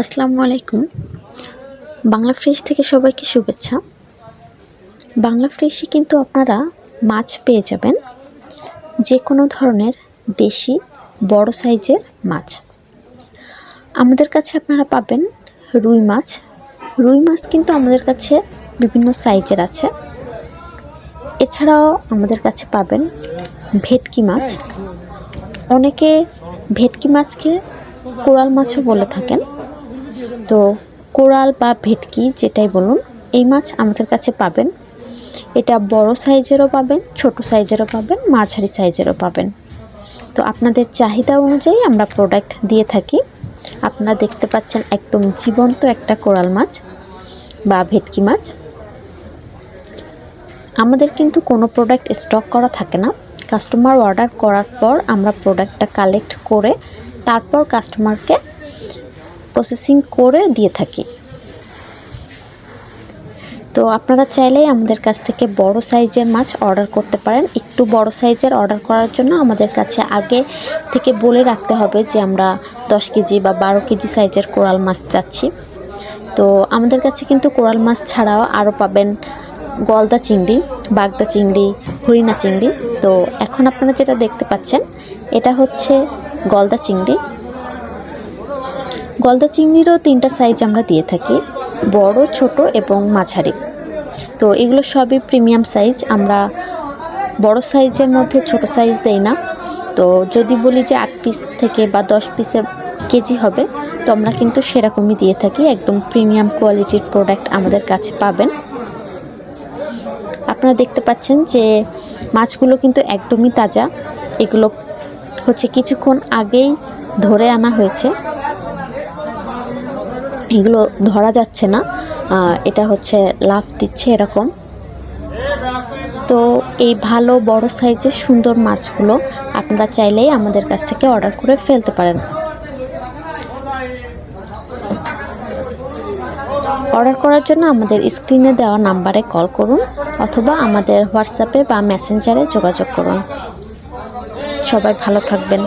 আসসালামু আলাইকুম। বাংলা ফ্রেশ থেকে সবাইকে শুভেচ্ছা। বাংলা ফ্রেশে কিন্তু আপনারা মাছ পেয়ে যাবেন। যে কোনো ধরনের দেশি বড় সাইজের মাছ। আমাদের কাছে আপনারা পাবেন রুই মাছ। রুই মাছ কিন্তু আমাদের কাছে বিভিন্ন সাইজের আছে। এছাড়াও আমাদের কাছে পাবেন ভেটকি মাছ। অনেকে ভেটকি মাছকে কোরাল মাছও বলে থাকেন। তো কোরাল বা ভেটকি যেটাই বলুন, এই মাছ আমাদের কাছে পাবেন। এটা বড় সাইজেরও পাবেন, ছোট সাইজেরও পাবেন, মাঝারি সাইজেরও পাবেন। তো আপনাদের চাহিদা অনুযায়ী আমরা প্রোডাক্ট দিয়ে থাকি। আপনারা দেখতে পাচ্ছেন একদম জীবন্ত একটা কোরাল মাছ বা ভেটকি মাছ। আমাদের কিন্তু কোনো প্রোডাক্ট স্টক করা থাকে না। কাস্টমার অর্ডার করার পর আমরা প্রোডাক্টটা কালেক্ট করে তারপর কাস্টমারকে প্রসেসিং করে দিয়ে থাকি। তো আপনারা চাইলেই আমাদের কাছ থেকে বড় সাইজের মাছ অর্ডার করতে পারেন। একটু বড় সাইজের অর্ডার করার জন্য আমাদের কাছে আগে থেকে বলে রাখতে হবে যে আমরা দশ কেজি বা বারো কেজি সাইজের কোরাল মাছ চাচ্ছি। তো আমাদের কাছে কিন্তু কোরাল মাছ ছাড়াও আরও পাবেন গলদা চিংড়ি, বাগদা চিংড়ি, হরিণা চিংড়ি। তো এখন আপনারা যেটা দেখতে পাচ্ছেন, এটা হচ্ছে গলদা চিংড়ি। গলদা চিংড়িরও তিনটা সাইজ আমরা দিয়ে থাকি, বড়, ছোট এবং মাঝারি। তো এগুলো সবই প্রিমিয়াম সাইজ আমরা বড় সাইজের মধ্যে ছোট সাইজ দেই না। তো যদি বলি যে আট পিস থেকে বা দশ পিসে কেজি হবে, তো আমরা কিন্তু সেরকমই দিয়ে থাকি, একদম প্রিমিয়াম কোয়ালিটির প্রোডাক্ট আমাদের কাছে পাবেন। আপনারা দেখতে পাচ্ছেন যে মাছগুলো কিন্তু একদমই তাজা। এগুলো হচ্ছে কিছুক্ষণ আগেই ধরে আনা হয়েছে। এগুলো ধরা যাচ্ছে না। এটা হচ্ছে লাভ দিচ্ছে এরকম। তো এই ভালো বড় সাইজের সুন্দর মাছগুলো আপনারা চাইলেই আমাদের কাছ থেকে অর্ডার করে ফেলতে পারেন। অর্ডার করার জন্য আমাদের স্ক্রিনে দেওয়া নাম্বারে কল করুন অথবা আমাদের হোয়াটসঅ্যাপে বা মেসেঞ্জারে যোগাযোগ করুন। সবাই ভালো থাকবেন।